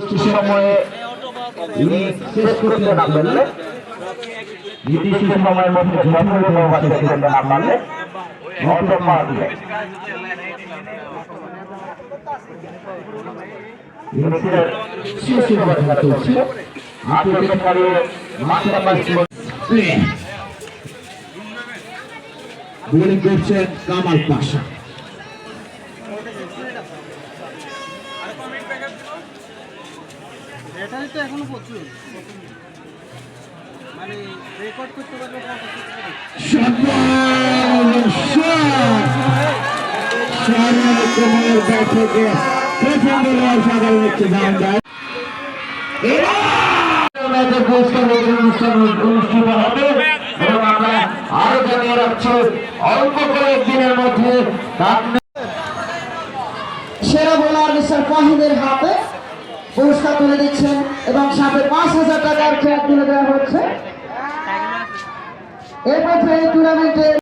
কিছু সময়ে শেষ করতে না। পারলে নির্দিষ্ট সময়ের মধ্যে যথাযথ শেষ করতে না। পারলে অটো মারবে ইনিংসের শেষ ওভার মারছে বোলিং করছেন কামাল পাশা ব্যাটারি তো এখনও প্রচুর মানে রেকর্ড করতে পারবে সাধারণ হচ্ছে ধান দেয় ম্যাচের পুরস্কার অনুষ্ঠান অনুষ্ঠিত হবে। এবং আমরা আরও জানিয়ে রাখছি, অল্প কয়েকদিনের মধ্যে সেরা বোলার মিস্টার ফাহিদের হাতে পুরস্কার তুলে দিচ্ছেন এবং সাথে পাঁচ হাজার টাকার চেক তুলে দেওয়া হচ্ছে। এরপর মধ্যে টুর্নামেন্টে